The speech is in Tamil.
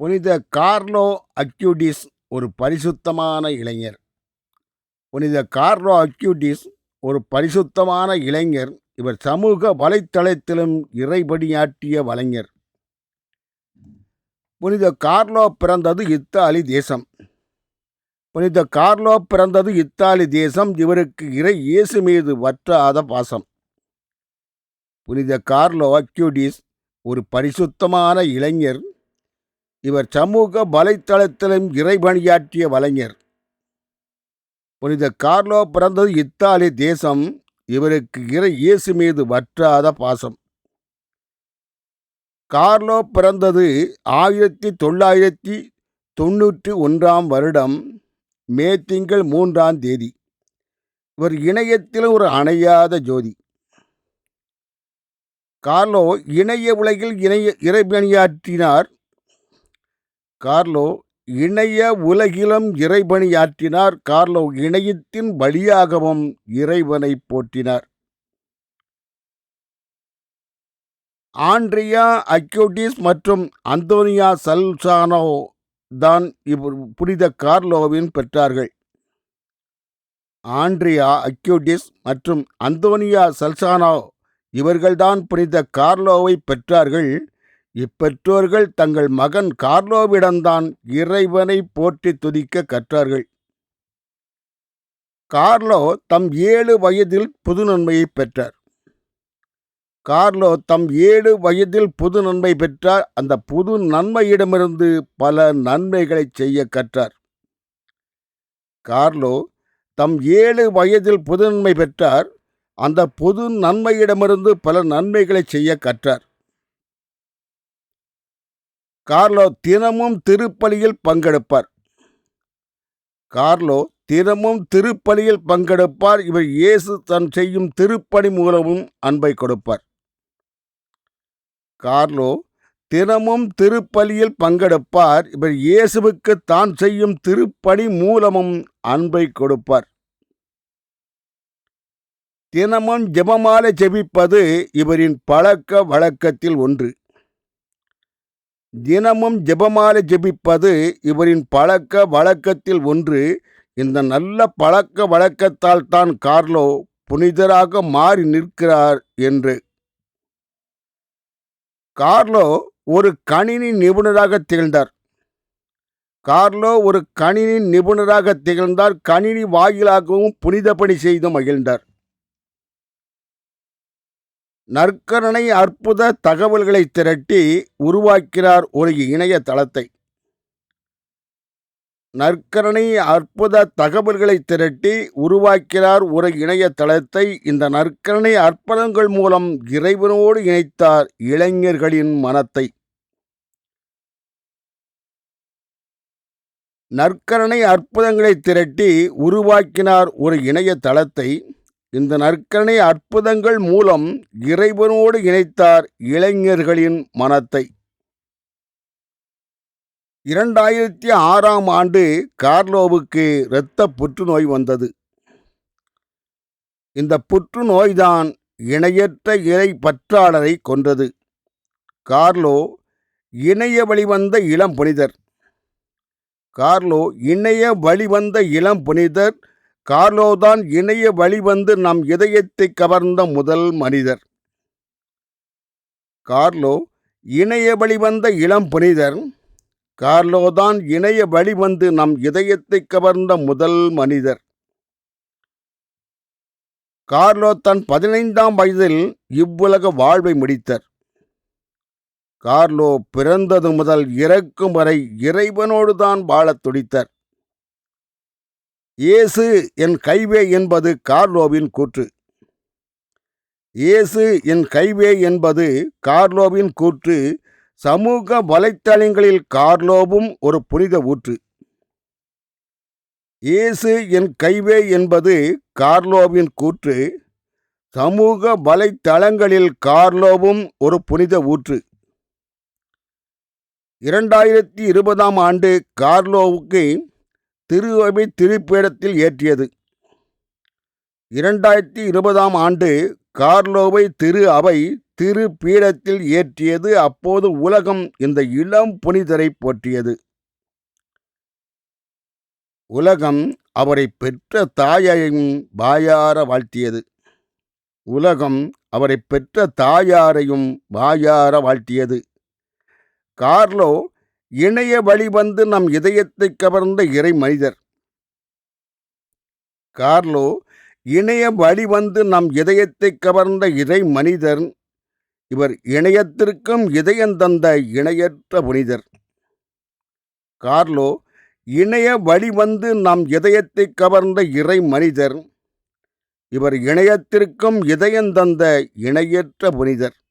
புனித கார்லோ அக்யூடிஸ் ஒரு பரிசுத்தமான இளைஞர். புனித கார்லோ அக்யூடிஸ் ஒரு பரிசுத்தமான இளைஞர். இவர் சமூக வலைத்தளத்திலும் இறைபடியாற்றிய வலைஞர். புனித கார்லோ பிறந்தது இத்தாலி தேசம். புனித கார்லோ பிறந்தது இத்தாலி தேசம். இவருக்கு இறை இயேசு மீது வற்றாத பாசம். புனித கார்லோ அக்யூடிஸ் ஒரு பரிசுத்தமான இளைஞர். இவர் சமூக வலைத்தளத்திலும் இறைபணியாற்றிய வலைஞர். புனித கார்லோ பிறந்தது இத்தாலி தேசம். இவருக்கு இறை இயேசு மீது வற்றாத பாசம். கார்லோ பிறந்தது ஆயிரத்தி தொள்ளாயிரத்தி தொண்ணூற்றி ஒன்றாம் வருடம் மே திங்கள் மூன்றாம் தேதி. இவர் இணையத்தில் ஒரு அணையாத ஜோதி. கார்லோ இணைய உலகில் இணைய இறைபணியாற்றினார் கார்லோ இணைய உலகிலும் இறைபணியாற்றினார் கார்லோ இணையத்தின் வழியாகவும் இறைவனை போற்றினார். ஆண்ட்ரியா அக்யூட்டிஸ் மற்றும் அந்தோனியா சல்சானோ தான் இவர் புனித கார்லோவின் பெற்றார்கள். ஆண்ட்ரியா அக்யூட்டிஸ் மற்றும் அந்தோனியா சல்சானோ இவர்கள்தான் புனித கார்லோவை பெற்றார்கள். இப்பெற்றோர்கள் தங்கள் மகன் கார்லோவிடம்தான் இறைவனை போற்றி துதிக்க கற்றார்கள். கார்லோ தம் ஏழு வயதில் புது நன்மையை பெற்றார். கார்லோ தம் ஏழு வயதில் புது நன்மை பெற்றார். அந்த புது நன்மையிடமிருந்து பல நன்மைகளை செய்ய கற்றார். கார்லோ தம் ஏழு வயதில் புது நன்மை பெற்றார். அந்த புது நன்மையிடமிருந்து பல நன்மைகளை செய்ய கற்றார். கார்லோ தினமும் திருப்பலியில் பங்கெடுப்பார். கார்லோ தினமும் திருப்பலியில் பங்கெடுப்பார். இவர் இயேசு தன் செய்யும் திருப்பணி மூலமும் அன்பை கொடுப்பார். கார்லோ தினமும் திருப்பலியில் பங்கெடுப்பார். இவர் இயேசுவுக்கு தான் செய்யும் திருப்பணி மூலமும் அன்பை கொடுப்பார். தினமும் ஜெபமாலை ஜெபிப்பது இவரின் பழக்க வழக்கத்தில் ஒன்று. தினமும் ஜெபமாலை ஜெபிப்பது இவரின் பழக்க வழக்கத்தில் ஒன்று. இந்த நல்ல பழக்க வழக்கத்தால் தான் கார்லோ புனிதராக மாறி நிற்கிறார் என்று. கார்லோ ஒரு கணினி நிபுணராக திகழ்ந்தார். கார்லோ ஒரு கணினி நிபுணராக திகழ்ந்தார். கணினி வாயிலாகவும் பணி செய்து மகிழ்ந்தார். நற்கருணை அற்புத தகவல்களை திரட்டி உருவாக்கிறார் ஒரு இணைய தளத்தை. நற்கரணை அற்புத தகவல்களை திரட்டி உருவாக்கிறார் ஒரு இணையதளத்தை இந்த நற்கரணை அற்புதங்கள் மூலம் இறைவனோடு இணைத்தார் இளைஞர்களின் மனத்தை. நற்கரணை அற்புதங்களை திரட்டி உருவாக்கினார் ஒரு இணையதளத்தை இந்த நற்கனை அற்புதங்கள் மூலம் இறைவனோடு இணைத்தார் இளைஞர்களின் மனத்தை. இரண்டாயிரத்தி ஆறாம் ஆண்டு கார்லோவுக்கு இரத்த புற்றுநோய் வந்தது. இந்த புற்றுநோய்தான் இணையற்ற இறை பற்றாளரை கொன்றது. கார்லோ இணைய வழிவந்த இளம் புனிதர். கார்லோ இணைய வழிவந்த இளம் புனிதர் கார்லோதான் இணைய வழிவந்து நம் இதயத்தை கவர்ந்த முதல் மனிதர். கார்லோ இணைய வழிவந்த இளம் புனிதர். கார்லோதான் இணைய வழிவந்து நம் இதயத்தை கவர்ந்த முதல் மனிதர். கார்லோ தன் பதினைந்தாம் வயதில் இவ்வுலக வாழ்வை முடித்தார். கார்லோ பிறந்தது முதல் இறக்கும் வரை இறைவனோடு தான் வாழத் துடித்தார். இயேசு என் கைவே என்பது கார்லோவின் கூற்று. இயேசு என் கைவே என்பது கார்லோவின் கூற்று. சமூக வலைத்தளங்களில் கார்லோவும் ஒரு புனித ஊற்று. இயேசு என் கைவே என்பது கார்லோவின் கூற்று. சமூக வலைத்தளங்களில் கார்லோவும் ஒரு புனித ஊற்று. இரண்டாயிரத்தி இருபதாம் ஆண்டு கார்லோவுக்கு திரு திருப்பீடத்தில் ஏற்றியது. இரண்டாயிரத்தி இருபதாம் ஆண்டு கார்லோவை திரு அவை திரு பீடத்தில் ஏற்றியது. அப்போது உலகம் இந்த இளம் புனிதரை போற்றியது. உலகம் அவரை பெற்ற தாயையும் வாயார வாழ்த்தியது. உலகம் அவரை பெற்ற தாயாரையும் வாயார வாழ்த்தியது. கார்லோ இணைய வழி வந்து நம் இதயத்தை கவர்ந்த இறை மனிதர். கார்லோ இணைய வழி வந்து நம் இதயத்தை கவர்ந்த இறை மனிதர். இவர் இணையத்திற்கும் இதயம் தந்த இணையற்ற புனிதர். கார்லோ இணைய வழி வந்து நம் இதயத்தை கவர்ந்த இறை மனிதர். இவர் இணையத்திற்கும் இதயம் தந்த இணையற்ற புனிதர்.